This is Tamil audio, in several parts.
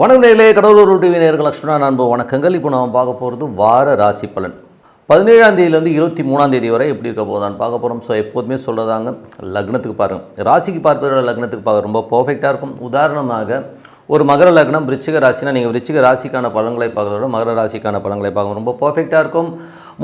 வணக்கம் நேர்களே கடவுளூர் டிவி நேர்கள் லக்ஷ்மணா நண்பு வணக்கங்கள். இப்போ நாம் பார்க்க போகிறது வார ராசி பலன். பதினேழாம் தேதியிலேருந்து இருபத்தி மூணாம் தேதி வரை எப்படி இருக்க போதான் பார்க்க போகிறோம் ஸோ எப்போதுமே சொல்கிறதாங்க லக்னத்துக்கு பாருங்கள் ராசிக்கு பார்க்குற லக்னத்துக்கு பார்க்க ரொம்ப பர்ஃபெக்டாக இருக்கும். உதாரணமாக ஒரு மகர லக்னம் விருச்சிக ராசினா நீங்கள் விருச்சிக ராசிக்கான பலன்களை பார்க்குறத விட மகர ராசிக்கான பலன்களை பார்க்க ரொம்ப பர்ஃபெக்டாக இருக்கும்.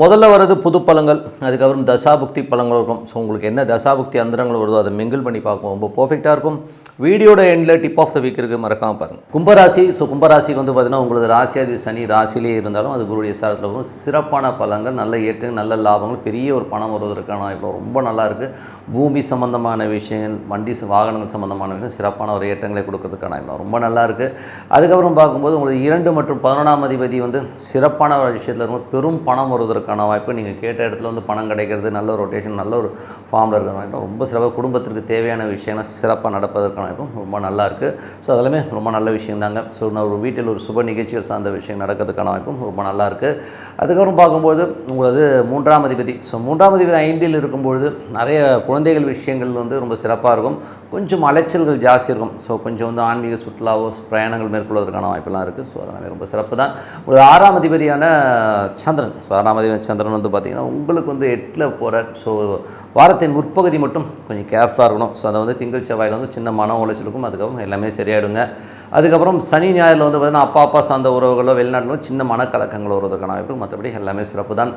முதல்ல வர்றது புது பழங்கள் அதுக்கப்புறம் தசாபுக்தி பழங்கள் இருக்கும். ஸோ உங்களுக்கு என்ன தசாபுக்தி அந்தரங்கள் வருதோ அதை மிங்கிள் பண்ணி பார்க்கும் ரொம்ப பர்ஃபெக்டாக இருக்கும். வீடியோட எண்டில் டிப் ஆஃப் த வீக் இருக்குது மறக்காமல் பாருங்கள் கும்பராசி ஸோ கும்பராசிக்கு வந்து பார்த்தீங்கன்னா உங்களது ராசியாதி சனி ராசியிலே இருந்தாலும் அது குருடைய சாரத்தில் வரும் சிறப்பான பலங்கள் நல்ல ஏற்று நல்ல லாபங்கள் பெரிய ஒரு பணம் வருவதற்கான இப்போ ரொம்ப நல்லா இருக்குது பூமி சம்பந்தமான விஷயங்கள் வண்டி ச- வாகனங்கள் சம்பந்தமான விஷயம் சிறப்பான ஒரு ஏற்றங்களை கொடுக்கறதுக்கான இப்போ ரொம்ப நல்லா இருக்குது அதுக்கப்புறம் பார்க்கும்போது உங்களுக்கு இரண்டு மற்றும் பதினொன்றாம் அதிபதி வந்து சிறப்பான ஒரு விஷயத்தில் இருக்கும். பெரும் பணம் வருவதற்கான வாய்ப்பு நீங்கள் கேட்ட இடத்துல வந்து பணம் கிடைக்கிறது நல்ல ரொட்டேஷன் நல்ல ஒரு ஃபார்மில் இருக்கிற வாய்ப்பு ரொம்ப சிறப்பாக குடும்பத்திற்கு தேவையான விஷயங்கள் சிறப்பாக நடப்பதற்கான வாய்ப்பும் ரொம்ப நல்லாயிருக்கு ஸோ அதெல்லாமே ரொம்ப நல்ல விஷயம் தாங்க. ஸோ நான் ஒரு வீட்டில் ஒரு சுப நிகழ்ச்சிகள் சார்ந்த விஷயம் நடக்கிறதுக்கான வாய்ப்பும் ரொம்ப நல்லா இருக்குது அதுக்கப்புறம் பார்க்கும்போது உங்களது மூன்றாம் அதிபதி. ஸோ மூன்றாம் அதிபதி ஐந்தில் இருக்கும்பொழுது நிறைய குழந்தைகள் விஷயங்கள் வந்து ரொம்ப சிறப்பாக இருக்கும். கொஞ்சம் அலைச்சல்கள் ஜாஸ்தி இருக்கும். ஸோ கொஞ்சம் வந்து ஆன்மீக சுற்றுலாவோ பிரயாணங்கள் மேற்கொள்வதற்கான வாய்ப்பெல்லாம் இருக்குது ஸோ அதெல்லாமே ரொம்ப சிறப்பு தான். ஒரு ஆறாம் அதிபதியான சந்திரன். ஸோ ஆறாம் அதிபதி சந்திரன் வந்து பார்த்திங்கன்னா உங்களுக்கு வந்து எட்டில் போகிற ஸோ வாரத்தின் முற்பகுதி மட்டும் கொஞ்சம் கேர்ஃபுல்லாக இருக்கணும். ஸோ அதை வந்து திங்கள் செவ்வாயில் வந்து சின்ன மன உளைச்சல் இருக்கும் அதுக்கப்புறம் எல்லாமே சரியாயிடுங்க. அதுக்கப்புறம் சனி ஞாயிறில் வந்து பார்த்திங்கன்னா அப்பா அப்பா சார்ந்த உறவுகளோ வெளிநாட்டிலோ சின்ன மனக்கலக்கங்கள் வருவதற்கான வாய்ப்பு மற்றபடி எல்லாமே சிறப்பு தான்.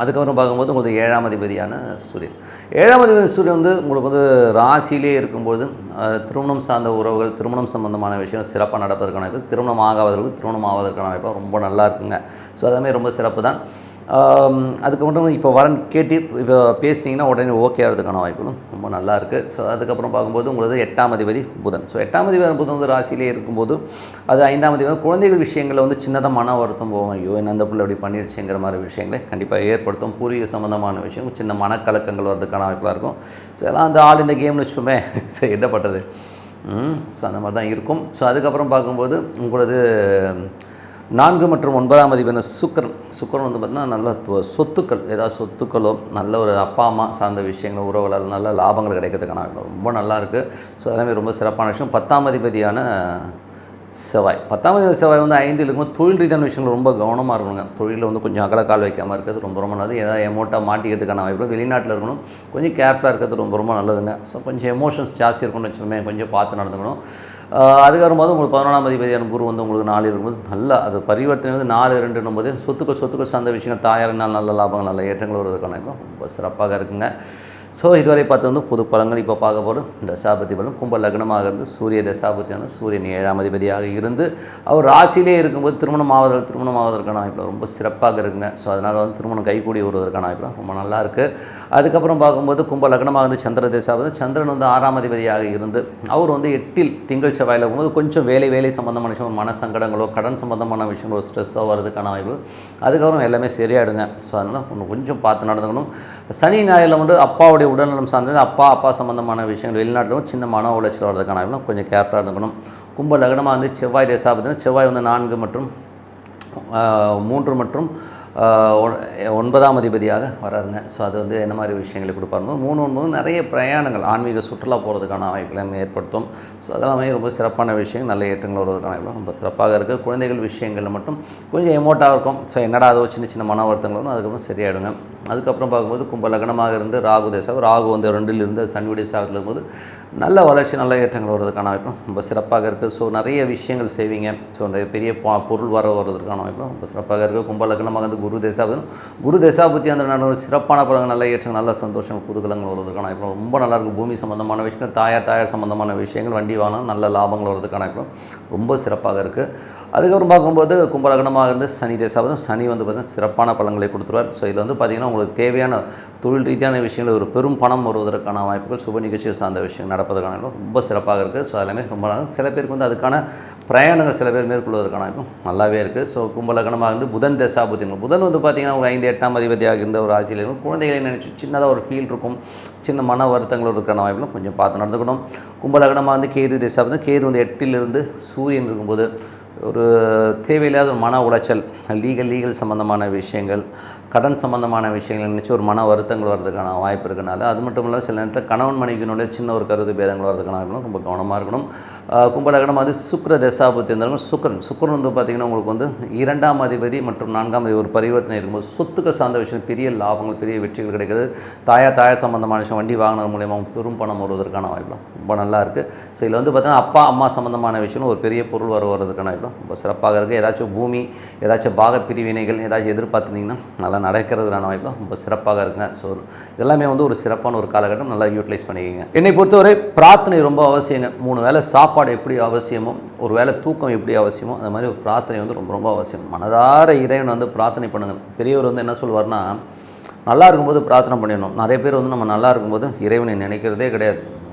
அதுக்கப்புறம் பார்க்கும்போது உங்களுக்கு ஏழாம் அதிபதியான சூரியன். ஏழாம் அதிபதி சூரியன் வந்து உங்களுக்கு வந்து ராசியிலே இருக்கும்போது திருமணம் சார்ந்த உறவுகள் திருமணம் சம்பந்தமான விஷயம் சிறப்பாக நடப்பதற்கான வாய்ப்பு திருமணம் ஆகாதவர்களுக்கு திருமணம் ஆவதற்கான வாய்ப்பு ரொம்ப நல்லா இருக்குங்க. ஸோ அதே ரொம்ப சிறப்பு தான். அதுக்கு மட்டும் இப்போ வரன் கேட்டு இப்போ பேசுனீங்கன்னா உடனே ஓகே ஆகிறதுக்கான வாய்ப்புகளும் ரொம்ப நல்லா இருக்குது ஸோ அதுக்கப்புறம் பார்க்கும்போது உங்களது எட்டாம் அதிபதி புதன். ஸோ எட்டாம் அதிபதி புதன் வந்து ராசியிலே இருக்கும்போது அது ஐந்தாம் அதிபதி குழந்தைகள் விஷயங்களில் வந்து சின்னதாக மன வருத்தம் போகும் ஐயோ என்ன அந்த பிள்ளை அப்படி பண்ணிடுச்சுங்கிற மாதிரி விஷயங்களை கண்டிப்பாக ஏற்படுத்தும். பூர்வீக சம்மந்தமான விஷயம் சின்ன மனக்கலக்கங்கள் வர்றதுக்கான வாய்ப்பாக இருக்கும். ஸோ எல்லாம் அந்த ஆள் இந்த கேம்னு வச்சுப்போமே ஸோ என்ன பண்ணுறது ஸோ அந்த மாதிரி தான் இருக்கும். ஸோ அதுக்கப்புறம் பார்க்கும்போது உங்களது நான்கு மற்றும் ஒன்பதாம் அதிபர் சுக்கரன். சுக்கரன் வந்து பார்த்திங்கன்னா நல்ல சொத்துக்கள். ஏதாவது சொத்துக்களோ நல்ல ஒரு அப்பா அம்மா சார்ந்த விஷயங்கள் உறவுகளால் நல்ல லாபங்கள் கிடைக்கிறதுக்கான ரொம்ப நல்லா இருக்குது ஸோ எல்லாமே ரொம்ப சிறப்பான விஷயம். பத்தாம் அதிபதியான செவ்வாய். பத்தாம் அதிபதி செவ்வாய் வந்து ஐந்தில் இருக்கும்போது தொழில் ரீதியான விஷயங்கள் ரொம்ப கவனமாக இருக்கணுங்க. தொழிலில் வந்து கொஞ்சம் அகலக்கால் வைக்காமல் இருக்கிறது ரொம்ப ரொம்ப நல்லது. ஏதாவது எமௌண்ட்டாக மாட்டிக்கிறதுக்கான வாய்ப்பு வெளிநாட்டில் இருக்கணும். கொஞ்சம் கேர்ஃபுல்லாக இருக்கிறது ரொம்ப ரொம்ப நல்லதுங்க. ஸோ கொஞ்சம் எமோஷன்ஸ் ஜாஸ்தி இருக்கணும்னு வச்சுக்கோமே கொஞ்சம் பார்த்து நடந்துக்கணும். அதுக்கப்புறம் போது உங்களுக்கு பதினொன்றாம் அதிபதியான குரு வந்து உங்களுக்கு நாலு இருக்கும்போது நல்லா அது பரிவர்த்தனை வந்து நாலு ரெண்டுன்னும் போது சொத்துக்கள் சொத்துக்கள் சார்ந்த விஷயங்கள் தாயாரினால் நல்ல லாபங்கள் நல்ல ஏற்றங்கள் வருவதற்கான ரொம்ப சிறப்பாக இருக்குங்க. ஸோ இதுவரை பார்த்து வந்து புது பழங்கள் இப்போ பார்க்க போகிறோம் தசாபதி பலம் கும்ப லக்னமாக இருந்து சூரிய தசாபதியான சூரியன் ஏழாம் அதிபதியாக இருந்து அவர் ராசியிலே இருக்கும்போது திருமணம் ஆவதற்கு திருமணம் ஆவதற்கான வாய்ப்பு ரொம்ப சிறப்பாக இருக்குங்க. ஸோ அதனால் வந்து திருமணம் கைகூடி வருவதற்கான வாய்ப்பு ரொம்ப நல்லா இருக்குது அதுக்கப்புறம் பார்க்கும்போது கும்ப லக்னமாக இருந்து சந்திர தசாபதி சந்திரன் வந்து ஆறாம் அதிபதியாக இருந்து அவர் வந்து எட்டில் திங்கள் செவ்வாயில் இருக்கும்போது கொஞ்சம் வேலை வேலை சம்மந்தமான விஷயம் மன சங்கடங்களோ கடன் சம்மந்தமான விஷயங்களோ ஸ்ட்ரெஸ்ஸோ வரதுக்கான வாய்ப்பு அதுக்கப்புறம் எல்லாமே சரியாயிடுங்க. ஸோ அதனால் ஒன்று கொஞ்சம் பார்த்து நடந்துக்கணும். சனி ஞாயிறில் வந்து அப்பாவுடைய உடல்நலம் சார்ந்தது அப்பா அப்பா சம்மந்தமான விஷயங்கள் வெளிநாட்டிலும் சின்ன மன உளைச்சல் வரதுக்கான கொஞ்சம் கேர்ஃபுல்லாக இருந்துக்கணும் கும்ப லக்னமாக வந்து செவ்வாய் தேசாபத்தினா செவ்வாய் வந்து நான்கு மற்றும் மூன்று மற்றும் ஒன்பதாம் அதிபதியாக வராருங்க. ஸோ அது வந்து என்ன மாதிரி விஷயங்களை கொடுப்பாருங்க மூணு ஒன்பது நிறைய பிரயாணங்கள் ஆன்மீக சுற்றுலா போகிறதுக்கான வாய்ப்புகளை ஏற்படுத்தும். ஸோ அதெல்லாமே ரொம்ப சிறப்பான விஷயம். நல்ல ஏற்றங்கள் வருவதற்கான வாய்ப்பு ரொம்ப சிறப்பாக இருக்குது குழந்தைகள் விஷயங்களில் மட்டும் கொஞ்சம் எமோட்டாக இருக்கும். ஸோ என்னடா அதோ சின்ன சின்ன மன வருத்தங்கள் வரும். அதுக்கப்புறம் சரியாயிடுங்க. அதுக்கப்புறம் பார்க்கும்போது கும்ப லக்னமாக இருந்து ராகு தேசம் ராகு வந்து ரெண்டில் இருந்து சன்விடி சாகத்தில் இருக்கும்போது நல்ல வளர்ச்சி நல்ல ஏற்றங்கள் வருவதற்கான வாய்ப்பு ரொம்ப சிறப்பாக இருக்குது ஸோ நிறைய விஷயங்கள் செய்வீங்க. ஸோ நிறைய பெரிய பா- பொருள் வர வருவதற்கான வாய்ப்பு ரொம்ப சிறப்பாக இருக்குது கும்ப லக்னமாக வந்து குரு தேசாபதி குரு தேசாபதி அந்த நல்ல சிறப்பான பலங்கள் நல்ல ஏற்றங்கள் நல்ல சந்தோஷம் குதூகலங்கள் வருவதற்கான இப்போ ரொம்ப நல்லா இருக்கும். பூமி சம்மந்தமான விஷயங்கள் தாயார் தாயார் சம்மந்தமான விஷயங்கள் வண்டி வாகனம் நல்ல லாபங்கள் வருவதற்கான இப்போ ரொம்ப சிறப்பாக இருக்குது அதுக்கப்புறம் பார்க்கும்போது கும்பலகனமாக இருந்து சனி தேசாபதம் சனி வந்து பார்த்திங்கன்னா சிறப்பான பழங்களை கொடுத்துருவார். ஸோ இதில் வந்து பார்த்திங்கன்னா உங்களுக்கு தேவையான தொழில் ரீதியான விஷயங்கள் ஒரு பெரும் பணம் வருவதற்கான வாய்ப்புகள் சுப நிகழ்ச்சிகள் சார்ந்த விஷயம் நடப்பதற்கான ரொம்ப சிறப்பாக இருக்குது ஸோ எல்லாமே ரொம்ப நல்லா சில பேருக்கு வந்து அதுக்கான பிரயாணங்கள் சில பேர் மேற்கொள்வதற்கான வாய்ப்பும் நல்லாவே இருக்குது ஸோ கும்பலகனமாக இருந்து புதன் தசாபதி புதன் வந்து பார்த்திங்கன்னா ஒரு ஐந்து எட்டாம் அதிபதியாக இருந்த ஒரு ராசியில் இருக்கும். குழந்தைகளை நினச்சி சின்னதாக ஒரு ஃபீல் இருக்கும். சின்ன மன வருத்தங்கள் இருக்கிற வாய்ப்புகளும் கொஞ்சம் பார்த்து நடந்துக்கணும். கும்பலகனமாக வந்து கேது தசாபதி கேது வந்து எட்டிலிருந்து சூரியன் இருக்கும்போது ஒரு தேவையில்லாத ஒரு மன உளைச்சல் லீகல் லீகல் சம்மந்தமான விஷயங்கள் கடன் சம்பந்தமான விஷயங்கள் நினச்சி ஒரு மன வருத்தங்கள் வர்றதுக்கான வாய்ப்பு இருக்கனால அது மட்டும் இல்லாமல் சில நேரத்தில் கணவன் மனைவியினுடைய சின்ன ஒரு கருத்து பேதங்கள் வர்றதுக்கான இருக்கணும் ரொம்ப கவனமாக இருக்கணும். கும்பலகணம் கும்பலகனம் அது சுக்கிர தசாபுத்தி இருந்தாலும் சுக்கரன். சுக்கரன் வந்து பார்த்திங்கன்னா உங்களுக்கு வந்து இரண்டாம் அதிபதி மற்றும் நான்காம் அதிபதி ஒரு பரிவர்த்தனை இருக்கும்போது சொத்துக்கள் சார்ந்த விஷயம் பெரிய லாபங்கள் பெரிய வெற்றிகள் கிடைக்கிறது. தாயார் தாயார் சம்பந்தமான விஷயம் வண்டி வாங்கினது மூலயமா பெரும் பணம் வருவதற்கான வாய்ப்பு ரொம்ப நல்லா இருக்குது ஸோ இதில் வந்து பார்த்திங்கன்னா அப்பா அம்மா சம்மந்தமான விஷயம் ஒரு பெரிய பொருள் வர வர்றதுக்கான வாய்ப்பு ரொம்ப சிறப்பாக இருக்குது ஏதாச்சும் பூமி ஏதாச்சும் பாக பிரிவினைகள் ஏதாச்சும் எதிர்பார்த்துருந்தீங்கன்னா நல்லா நடக்கிறதுக்கான வாய்ப்பு ரொம்ப சிறப்பாக இருக்குங்க. ஸோ எல்லாமே வந்து ஒரு சிறப்பான ஒரு காலகட்டம் நல்லா யூட்டிலைஸ் பண்ணிக்கோங்க. என்னை பொறுத்தவரை பிரார்த்தனை ரொம்ப அவசியங்க. மூணு வேளை சாப்பாடு எப்படி அவசியமோ ஒரு வேளை தூக்கம் எப்படி அவசியமோ அந்த மாதிரி ஒரு பிரார்த்தனை வந்து ரொம்ப ரொம்ப அவசியம். மனதார இறைவன் வந்து பிரார்த்தனை பண்ணுங்கள் பெரியவர் வந்து என்ன சொல்வார்னா நல்லா இருக்கும்போது பிரார்த்தனை பண்ணிடணும். நிறைய பேர் வந்து நம்ம நல்லா இருக்கும்போது இறைவனை நினைக்கிறதே கிடையாது.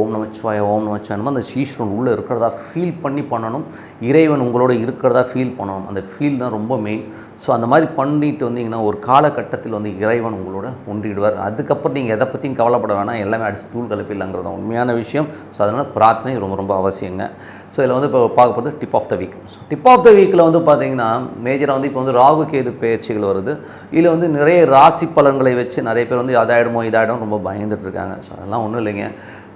ஓம் நமச்சிவாய ஓம் நமச்சிவாயமோ அந்த ஈஸ்வரன் உள்ளே இருக்கிறதா ஃபீல் பண்ணி பண்ணணும். இறைவன் உங்களோட இருக்கிறதா ஃபீல் பண்ணணும். அந்த ஃபீல் தான் ரொம்ப மெயின் ஸோ அந்த மாதிரி பண்ணிட்டு வந்தீங்கன்னா ஒரு காலகட்டத்தில் வந்து இறைவன் உங்களோட ஒன்றிடுவார். அதுக்கப்புறம் நீங்கள் எதை பற்றியும் கவலைப்பட வேணாம். எல்லாமே அடிச்சு தூள் கலப்பில்லைங்கிறது தான் உண்மையான விஷயம். ஸோ அதனால் பிரார்த்தனை ரொம்ப ரொம்ப அவசியங்க. ஸோ இதில் வந்து இப்போ பார்க்க போகிறது tip of the week so tip of the வீக்கில் வந்து பார்த்தீங்கன்னா மேஜராக வந்து இப்போ வந்து ராகு கேது பயிற்சிகள் வருது. இதில் வந்து நிறைய ராசி பலன்களை வச்சு நிறைய பேர் வந்து அதாயிடுமோ இதாயிடும் ரொம்ப பயந்துட்டு இருக்காங்க. ஸோ அதெல்லாம் ஒன்றும் இல்லைங்க.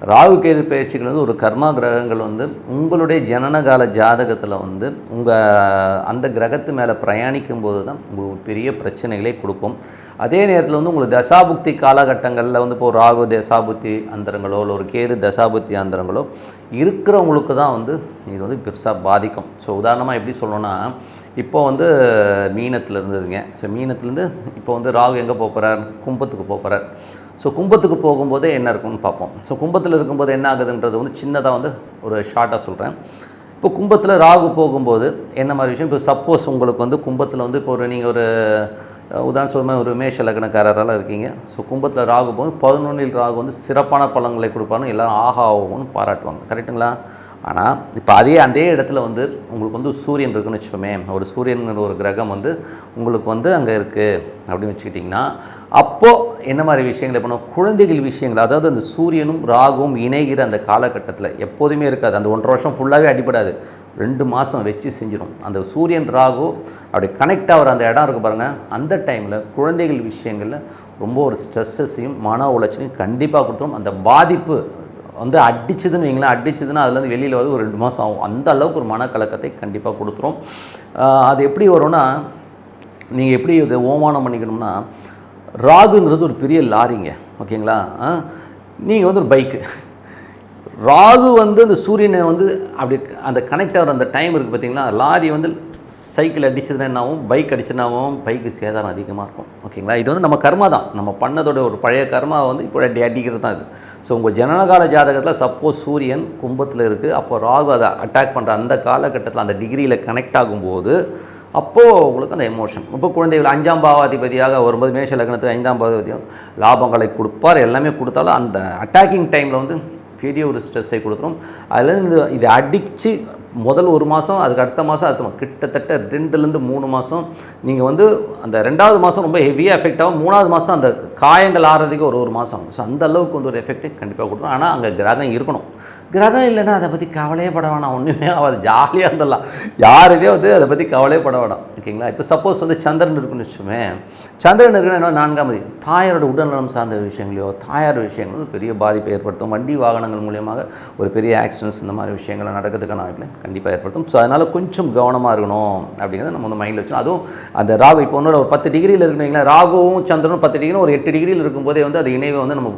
ராகு கேது பயிற்சிகள் வந்து ஒரு கர்மா கிரகங்கள் வந்து உங்களுடைய ஜனனகால ஜாதகத்தில் வந்து உங்கள் அந்த கிரகத்து மேலே பிரயாணிக்கும் போது தான் உங்களுக்கு பெரிய பிரச்சனைகளை கொடுக்கும். அதே நேரத்தில் வந்து உங்களுக்கு தசாபுக்தி காலகட்டங்களில் வந்து இப்போ ராகு தசாபுத்தி அந்தரங்களோ இல்லை ஒரு கேது தசாபுத்தி அந்தரங்களோ இருக்கிறவங்களுக்கு தான் வந்து இது வந்து பெருசாக பாதிக்கும். ஸோ உதாரணமாக எப்படி சொல்லணும்னா இப்போ வந்து மீனத்தில் இருந்ததுங்க. ஸோ மீனத்துலேருந்து இப்போ வந்து ராகு எங்கே போகிறார் கும்பத்துக்கு போகிறார் ஸோ கும்பத்துக்கு போகும்போதே என்ன இருக்கும்னு பார்ப்போம். ஸோ கும்பத்தில் இருக்கும்போது என்ன ஆகுதுன்றது வந்து சின்னதாக வந்து ஒரு ஷார்ட்டாக சொல்கிறேன் இப்போ கும்பத்தில் ராகு போகும்போது என்ன மாதிரி விஷயம்? இப்போ சப்போஸ் உங்களுக்கு வந்து கும்பத்தில் வந்து இப்போ ஒரு நீங்கள் ஒரு உதாரணம் சொல்லுமா ஒரு மேஷ லக்னக்காரரெல்லாம் இருக்கீங்க. ஸோ கும்பத்தில் ராகு போது பதினொன்றில் ராகு வந்து சிறப்பான பழங்களை கொடுப்பாருன்னு எல்லோரும் ஆஹா ஆகும்னு பாராட்டுவாங்க. கரெக்டுங்களா ஆனால் இப்போ அதே அதே இடத்துல வந்து உங்களுக்கு வந்து சூரியன் இருக்குன்னு வச்சுப்போமே ஒரு சூரியன் ஒரு கிரகம் வந்து உங்களுக்கு வந்து அங்கே இருக்குது அப்படின்னு வச்சுக்கிட்டிங்கன்னா அப்போது என்ன மாதிரி விஷயங்களை பண்ணும் குழந்தைகள் விஷயங்கள் அதாவது அந்த சூரியனும் ராகும் இணைகிற அந்த காலகட்டத்தில் எப்போதுமே இருக்காது. அந்த ஒன்றரை வருஷம் ஃபுல்லாகவே அடிபடாது. ரெண்டு மாதம் வச்சு செஞ்சிடும் அந்த சூரியன் ராகு அப்படி கனெக்ட் ஆகிற அந்த இடம் இருக்குது பாருங்கள் அந்த டைமில் குழந்தைகள் விஷயங்களில் ரொம்ப ஒரு ஸ்ட்ரெஸ்ஸஸையும் மன உளைச்சலையும் கண்டிப்பாக கொடுத்துரும். அந்த பாதிப்பு வந்து அடிச்சதுன்னு வைங்களேன் அடிச்சதுன்னா அதுலேருந்து வெளியில் வந்து ஒரு ரெண்டு மாதம் ஆகும். அந்த அளவுக்கு ஒரு மனக்கலக்கத்தை கண்டிப்பாக கொடுத்துரும். அது எப்படி வரும்னா நீங்கள் எப்படி இதை ஓமானம் பண்ணிக்கணும்னா ராகுங்கிறது ஒரு பெரிய லாரிங்க ஓகேங்களா? நீங்கள் வந்து ஒரு பைக்கு. ராகு வந்து அந்த சூரியனை வந்து அப்படி அந்த கனெக்ட் ஆகிற அந்த டைம் இருக்குது பார்த்தீங்களா லாரி வந்து சைக்கிள் அடிச்சதுன்னா என்னாகும்? பைக் அடிச்சதுனாவும் பைக்கு சேதாரம் அதிகமாக இருக்கும் ஓகேங்களா? இது வந்து நம்ம கர்மா தான். நம்ம பண்ணதோட ஒரு பழைய கர்மா வந்து இப்போ அடி அடிக்கிறது தான் இது. ஸோ உங்கள் ஜனனகால ஜாதகத்தில் சப்போஸ் சூரியன் கும்பத்தில் இருக்குது அப்போ ராகு அதை அட்டாக் பண்ணுற அந்த காலகட்டத்தில் அந்த டிகிரியில் கனெக்ட் ஆகும்போது அப்போது உங்களுக்கு அந்த எமோஷன் இப்போ குழந்தைகள் அஞ்சாம் பாவாதிபதியாக வரும்போது மேஷ லக்னத்தில் ஐந்தாம் பாவாதிபதியும் லாபங்களை கொடுப்பார். எல்லாமே கொடுத்தாலும் அந்த அட்டாக்கிங் டைமில் வந்து பெரிய ஒரு ஸ்ட்ரெஸ்ஸை கொடுத்துரும். அதுலேருந்து இது இதை அடித்து முதல் ஒரு மாதம் அதுக்கு அடுத்த மாதம் அடுத்த கிட்டத்தட்ட ரெண்டுலேருந்து மூணு மாதம் நீங்கள் வந்து அந்த ரெண்டாவது மாதம் ரொம்ப ஹெவியாக எஃபெக்ட் ஆகும். மூணாவது மாதம் அந்த காயங்கள் ஆறதுக்கு ஒரு ஒரு மாதம் ஸோ அந்த அளவுக்கு வந்து ஒரு எஃபெக்ட்டு கண்டிப்பாக கொடுத்துரும். ஆனால் அங்கே கிரகம் இருக்கணும். கிரகம் இல்லைன்னா அதை பற்றி கவலையே பட வேணாம். ஒன்றுமே ஆகாது. ஜாலியாக இருந்துடலாம். யாருமே வந்து அதை பற்றி கவலையே பட வேணாம். ஓகேங்களா? இப்போ சப்போஸ் வந்து சந்திரன் இருக்குன்னு வச்சுமே சந்திரன் இருக்குன்னா என்ன? நான்காம் மதி தாயாரோட உடல்நலம் சார்ந்த விஷயங்களையோ தாயார் விஷயங்களோ பெரிய பாதிப்பை ஏற்படுத்தும். வண்டி வாகனங்கள் மூலியமாக ஒரு பெரிய ஆக்சிடென்ட்ஸ் இந்த மாதிரி விஷயங்களை நடக்கிறதுக்கான வாய்ப்பில் கண்டிப்பாக ஏற்படுத்தும். ஸோ அதனால் கொஞ்சம் கவனமாக இருக்கணும் அப்படிங்கிறத நம்ம வந்து மைண்டில் வச்சோம் அதுவும் அந்த ராகு இப்போ ஒன்னோட ஒரு பத்து டிகிரியில் இருக்குன்னு ராகுவும் சந்திரனும் பத்து டிகிரி ஒரு எட்டு டிகிரியில் இருக்கும்போதே வந்து அது இணைவை வந்து நம்ம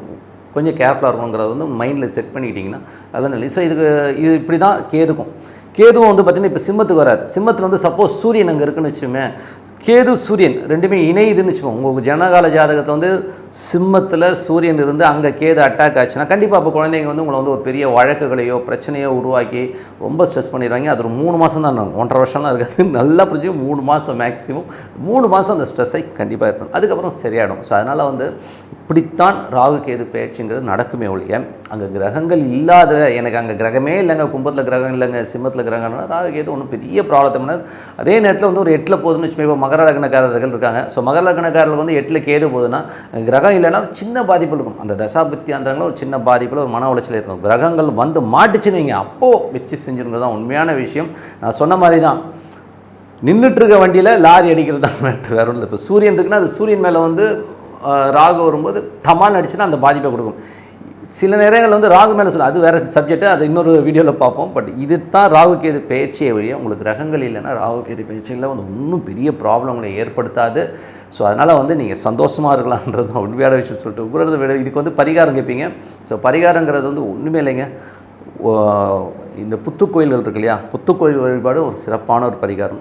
கொஞ்சம் கேர்ஃபுல்லாக இருக்கணுங்கிறத வந்து மைண்டில் செட் பண்ணிக்கிட்டிங்கன்னா அதெல்லாம் நல்லது. ஸோ இதுக்கு இது இப்படி தான் கேதுக்கும். கேதுவும் வந்து பார்த்திங்கன்னா இப்போ சிம்மத்துக்கு வராரு. சிம்மத்தில் வந்து சப்போஸ் சூரியன் அங்கே இருக்குன்னு வச்சுக்கோமே கேது சூரியன் ரெண்டுமே இணையுதுன்னு வச்சுக்கோங்க. உங்கள் ஜனகால ஜாதகத்தில் வந்து சிம்மத்தில் சூரியன் இருந்து அங்கே கேது அட்டாக் ஆச்சுன்னா கண்டிப்பாக அப்போ குழந்தைங்க வந்து உங்களை வந்து ஒரு பெரிய வழக்குகளையோ பிரச்சனையோ உருவாக்கி ரொம்ப ஸ்ட்ரெஸ் பண்ணிடுவாங்க. அது ஒரு மூணு மாதம் தான் ஒன்றரை வருஷம்லாம் இருக்காது. நல்லா புரிஞ்சு மூணு மாதம் மேக்ஸிமம் மூணு மாதம் அந்த ஸ்ட்ரெஸ்ஸை கண்டிப்பாக இருக்கும் அதுக்கப்புறம் சரியாயிடும். ஸோ அதனால் வந்து இப்படித்தான் ராகு கேது பயிற்சிங்கிறது நடக்குமே ஒழிய அங்கே கிரகங்கள் இல்லாத எனக்கு அங்கே கிரகமே இல்லைங்க கும்பத்தில் கிரகம் இல்லைங்க சிம்மத்தில் கிரகம்னா ராகு கேது ஒன்றும் பெரிய ப்ராப்ளத்தை அதே நேரத்தில் வந்து ஒரு எட்டில் போகுதுன்னு வச்சுக்கோங்க இப்போ மகர லக்னக்காரர்கள் இருக்காங்க. ஸோ மகர லக்னக்காரர்கள் வந்து எட்டில் கேது போகுதுன்னா கிரகம் இல்லைன்னா ஒரு சின்ன பாதிப்பு இருக்கும். அந்த தசாபத்தி அந்தரங்களும் ஒரு சின்ன பாதிப்பில் ஒரு மன உளைச்சல் இருக்கும் கிரகங்கள் வந்து மாட்டுச்சுன்னு நீங்கள் அப்போது வச்சு செஞ்சுருங்கிறது தான் உண்மையான விஷயம். நான் சொன்ன மாதிரி தான் நின்றுட்டுருக்க வண்டியில் லாரி அடிக்கிறது தான் மேட்ரு வேறு ஒன்றும் இப்போ சூரியன் இருக்குன்னா அது சூரியன் மேலே வந்து ராகு வரும்போது டமால் அடிச்சுன்னா அந்த பாதிப்பை கொடுக்கும். சில நேரங்கள் வந்து ராகு மேலே சொல்ல அது வேறு சப்ஜெக்ட்டு அது இன்னொரு வீடியோவில் பார்ப்போம். பட் இது தான் ராகு கேது பயிற்சியை வழியாக உங்களுக்கு கிரகங்கள் இல்லைன்னா ராகு கேது பயிற்சியில் வந்து இன்னும் பெரிய ப்ராப்ளங்களை ஏற்படுத்தாது. ஸோ அதனால் வந்து நீங்கள் சந்தோஷமாக இருக்கலான்றது தான் உண்மையான விஷயம் சொல்லிட்டு உங்களது விட இதுக்கு வந்து பரிகாரம் கேட்பீங்க ஸோ பரிகாரங்கிறது வந்து ஒன்றுமே இல்லைங்க. ஓ, இந்த புத்துக்கோயில்கள் இருக்கு இல்லையா? புத்துக்கோயில் வழிபாடு ஒரு சிறப்பான ஒரு பரிகாரம்.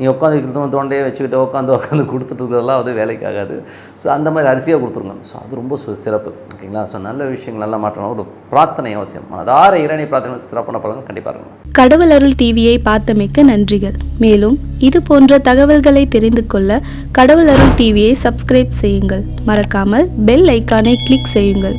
நீ உட்காந்து கிருத்தம் தோண்டையே வச்சுக்கிட்டு உட்காந்து உட்காந்து கொடுத்துட்டு இருக்கிறதெல்லாம் வந்து வேலைக்கு ஆகாது. ஸோ அந்த மாதிரி அரிசியாக கொடுத்துருங்க. ஸோ அது ரொம்ப சு- சிறப்பு. ஓகேங்களா? ஸோ நல்ல விஷயங்கள் நல்லா மாற்றணும் ஒரு பிரார்த்தனை அவசியம். மனதார இரணி பிரார்த்தனை சிறப்பான பலன் கண்டிப்பாக இருக்கும். கடவுள் அருள் டிவியை பார்த்தமைக்க நன்றிகள். மேலும் இது போன்ற தகவல்களை தெரிந்து கொள்ள கடவுள் அருள் டிவியை சப்ஸ்கிரைப் செய்யுங்கள். மறக்காமல் பெல் ஐக்கானை கிளிக் செய்யுங்கள்.